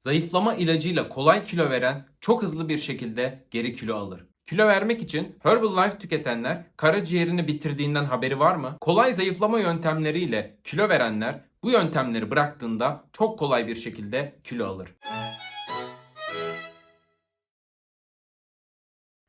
Zayıflama ilacıyla kolay kilo veren çok hızlı bir şekilde geri kilo alır. Kilo vermek için Herbalife tüketenler karaciğerini bitirdiğinden haberi var mı? Kolay zayıflama yöntemleriyle kilo verenler bu yöntemleri bıraktığında çok kolay bir şekilde kilo alır.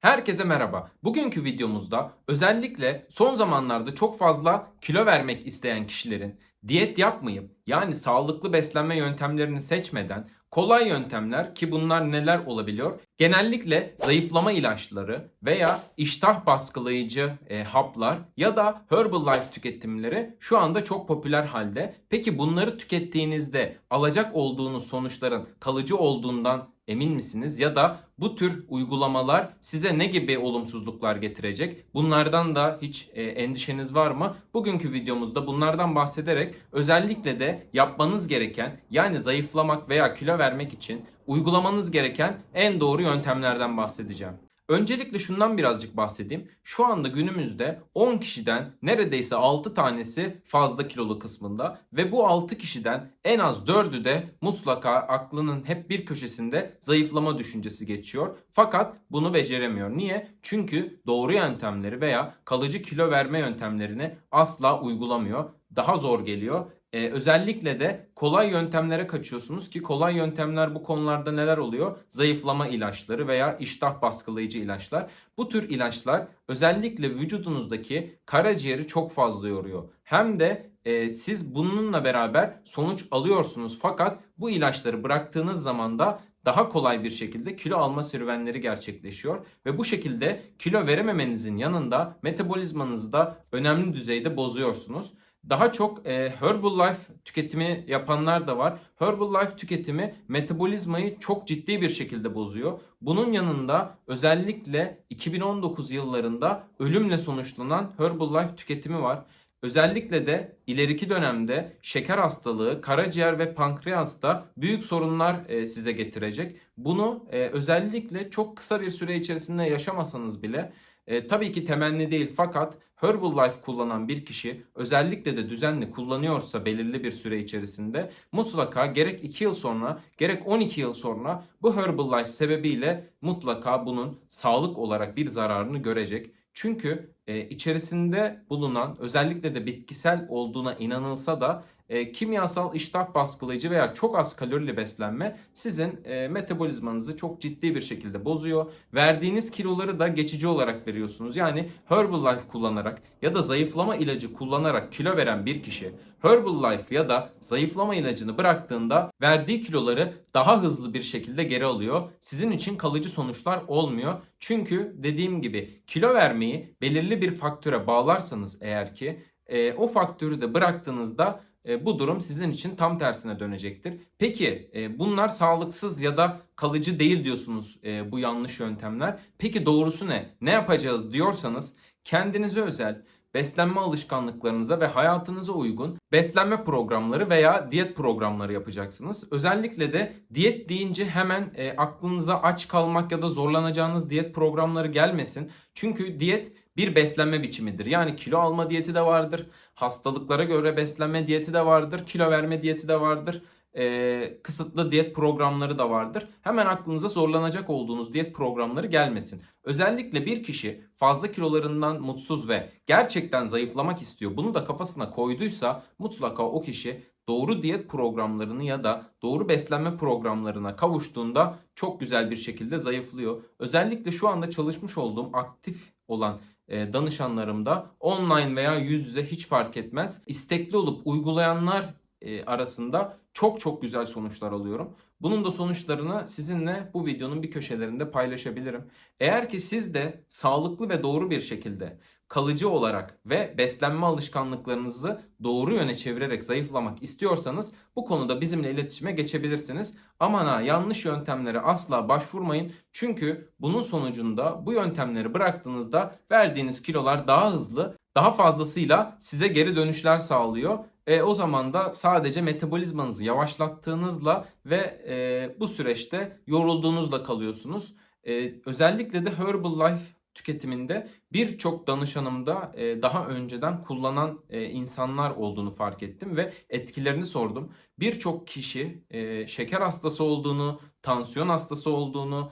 Herkese merhaba. Bugünkü videomuzda özellikle son zamanlarda çok fazla kilo vermek isteyen kişilerin diyet yapmayıp yani sağlıklı beslenme yöntemlerini seçmeden kolay yöntemler ki bunlar neler olabiliyor? Genellikle zayıflama ilaçları veya iştah baskılayıcı e, haplar ya da Herbalife tüketimleri şu anda çok popüler halde. Peki bunları tükettiğinizde alacak olduğunuz sonuçların kalıcı olduğundan emin misiniz? Ya da bu tür uygulamalar size ne gibi olumsuzluklar getirecek? Bunlardan da hiç e, endişeniz var mı? Bugünkü videomuzda bunlardan bahsederek özellikle de yapmanız gereken yani zayıflamak veya kilo vermek için uygulamanız gereken en doğru yöntemlerden bahsedeceğim. Öncelikle şundan birazcık bahsedeyim. Şu anda günümüzde 10 kişiden neredeyse 6 tanesi fazla kilolu kısmında ve bu 6 kişiden en az 4'ü de mutlaka aklının hep bir köşesinde zayıflama düşüncesi geçiyor. Fakat bunu beceremiyor. Niye? Çünkü doğru yöntemleri veya kalıcı kilo verme yöntemlerini asla uygulamıyor. Daha zor geliyor ee, özellikle de kolay yöntemlere kaçıyorsunuz ki kolay yöntemler bu konularda neler oluyor? Zayıflama ilaçları veya iştah baskılayıcı ilaçlar. Bu tür ilaçlar özellikle vücudunuzdaki karaciğeri çok fazla yoruyor. Hem de e, siz bununla beraber sonuç alıyorsunuz fakat bu ilaçları bıraktığınız zaman da daha kolay bir şekilde kilo alma serüvenleri gerçekleşiyor ve bu şekilde kilo verememenizin yanında metabolizmanızı da önemli düzeyde bozuyorsunuz. Daha çok e, Herbalife tüketimi yapanlar da var. Herbalife tüketimi metabolizmayı çok ciddi bir şekilde bozuyor. Bunun yanında özellikle 2019 yıllarında ölümle sonuçlanan Herbalife tüketimi var. Özellikle de ileriki dönemde şeker hastalığı, karaciğer ve pankreasta büyük sorunlar e, size getirecek. Bunu e, özellikle çok kısa bir süre içerisinde yaşamasanız bile e, tabii ki temenni değil fakat Herbalife kullanan bir kişi özellikle de düzenli kullanıyorsa belirli bir süre içerisinde mutlaka gerek 2 yıl sonra gerek 12 yıl sonra bu Herbalife sebebiyle mutlaka bunun sağlık olarak bir zararını görecek. Çünkü e, içerisinde bulunan özellikle de bitkisel olduğuna inanılsa da e, kimyasal iştah baskılayıcı veya çok az kalorili beslenme sizin e, metabolizmanızı çok ciddi bir şekilde bozuyor. Verdiğiniz kiloları da geçici olarak veriyorsunuz. Yani Herbalife kullanarak ya da zayıflama ilacı kullanarak kilo veren bir kişi Herbalife ya da zayıflama ilacını bıraktığında verdiği kiloları daha hızlı bir şekilde geri alıyor. Sizin için kalıcı sonuçlar olmuyor. Çünkü dediğim gibi kilo vermeyi belirli bir faktöre bağlarsanız eğer ki e, o faktörü de bıraktığınızda e, bu durum sizin için tam tersine dönecektir. Peki e, bunlar sağlıksız ya da kalıcı değil diyorsunuz e, bu yanlış yöntemler. Peki doğrusu ne? Ne yapacağız diyorsanız kendinize özel beslenme alışkanlıklarınıza ve hayatınıza uygun beslenme programları veya diyet programları yapacaksınız. Özellikle de diyet deyince hemen e, aklınıza aç kalmak ya da zorlanacağınız diyet programları gelmesin. Çünkü diyet bir beslenme biçimidir. Yani kilo alma diyeti de vardır. Hastalıklara göre beslenme diyeti de vardır. Kilo verme diyeti de vardır. Ee, kısıtlı diyet programları da vardır. Hemen aklınıza zorlanacak olduğunuz diyet programları gelmesin. Özellikle bir kişi fazla kilolarından mutsuz ve gerçekten zayıflamak istiyor. Bunu da kafasına koyduysa mutlaka o kişi doğru diyet programlarını ya da doğru beslenme programlarına kavuştuğunda çok güzel bir şekilde zayıflıyor. Özellikle şu anda çalışmış olduğum aktif olan e, danışanlarımda online veya yüz yüze hiç fark etmez. İstekli olup uygulayanlar e, arasında çok çok güzel sonuçlar alıyorum. Bunun da sonuçlarını sizinle bu videonun bir köşelerinde paylaşabilirim. Eğer ki siz de sağlıklı ve doğru bir şekilde kalıcı olarak ve beslenme alışkanlıklarınızı doğru yöne çevirerek zayıflamak istiyorsanız bu konuda bizimle iletişime geçebilirsiniz. Aman ha yanlış yöntemlere asla başvurmayın. Çünkü bunun sonucunda bu yöntemleri bıraktığınızda verdiğiniz kilolar daha hızlı, daha fazlasıyla size geri dönüşler sağlıyor. E, o zaman da sadece metabolizmanızı yavaşlattığınızla ve e, bu süreçte yorulduğunuzla kalıyorsunuz. E, özellikle de Herbalife tüketiminde birçok danışanımda e, daha önceden kullanan e, insanlar olduğunu fark ettim ve etkilerini sordum. Birçok kişi e, şeker hastası olduğunu, tansiyon hastası olduğunu,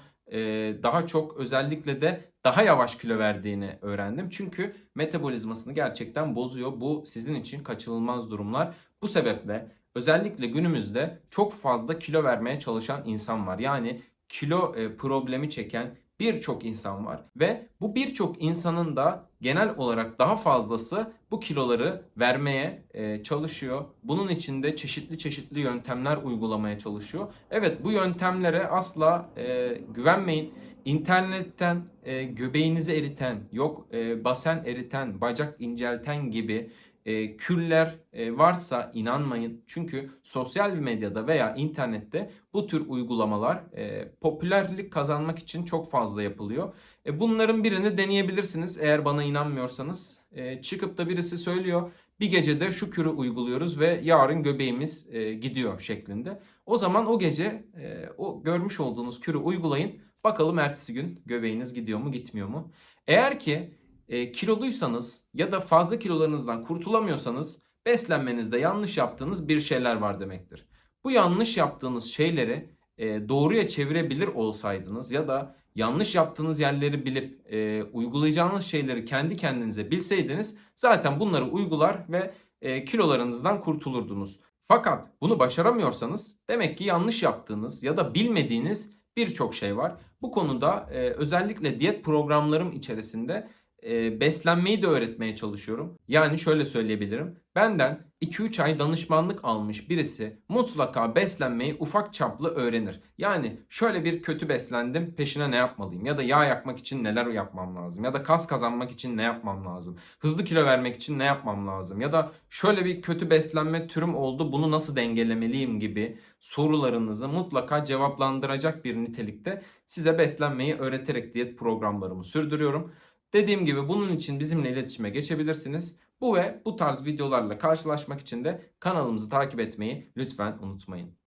daha çok özellikle de daha yavaş kilo verdiğini öğrendim. Çünkü metabolizmasını gerçekten bozuyor. Bu sizin için kaçınılmaz durumlar. Bu sebeple özellikle günümüzde çok fazla kilo vermeye çalışan insan var. Yani kilo e, problemi çeken birçok insan var ve bu birçok insanın da genel olarak daha fazlası bu kiloları vermeye e, çalışıyor. Bunun için de çeşitli çeşitli yöntemler uygulamaya çalışıyor. Evet bu yöntemlere asla e, güvenmeyin. İnternetten e, göbeğinizi eriten, yok basen eriten, bacak incelten gibi e, küller e, varsa inanmayın. Çünkü sosyal medyada veya internette bu tür uygulamalar e, popülerlik kazanmak için çok fazla yapılıyor. E, bunların birini deneyebilirsiniz eğer bana inanmıyorsanız. E, çıkıp da birisi söylüyor bir gecede şu kürü uyguluyoruz ve yarın göbeğimiz e, gidiyor şeklinde. O zaman o gece e, o görmüş olduğunuz kürü uygulayın. Bakalım ertesi gün göbeğiniz gidiyor mu gitmiyor mu? Eğer ki e, kiloluysanız ya da fazla kilolarınızdan kurtulamıyorsanız beslenmenizde yanlış yaptığınız bir şeyler var demektir. Bu yanlış yaptığınız şeyleri e, doğruya çevirebilir olsaydınız ya da yanlış yaptığınız yerleri bilip e, uygulayacağınız şeyleri kendi kendinize bilseydiniz zaten bunları uygular ve e, kilolarınızdan kurtulurdunuz. Fakat bunu başaramıyorsanız demek ki yanlış yaptığınız ya da bilmediğiniz birçok şey var. Bu konuda e, özellikle diyet programlarım içerisinde e, beslenmeyi de öğretmeye çalışıyorum. Yani şöyle söyleyebilirim. Benden 2-3 ay danışmanlık almış birisi mutlaka beslenmeyi ufak çaplı öğrenir. Yani şöyle bir kötü beslendim peşine ne yapmalıyım? Ya da yağ yakmak için neler yapmam lazım? Ya da kas kazanmak için ne yapmam lazım? Hızlı kilo vermek için ne yapmam lazım? Ya da şöyle bir kötü beslenme türüm oldu bunu nasıl dengelemeliyim gibi sorularınızı mutlaka cevaplandıracak bir nitelikte size beslenmeyi öğreterek diyet programlarımı sürdürüyorum. Dediğim gibi bunun için bizimle iletişime geçebilirsiniz. Bu ve bu tarz videolarla karşılaşmak için de kanalımızı takip etmeyi lütfen unutmayın.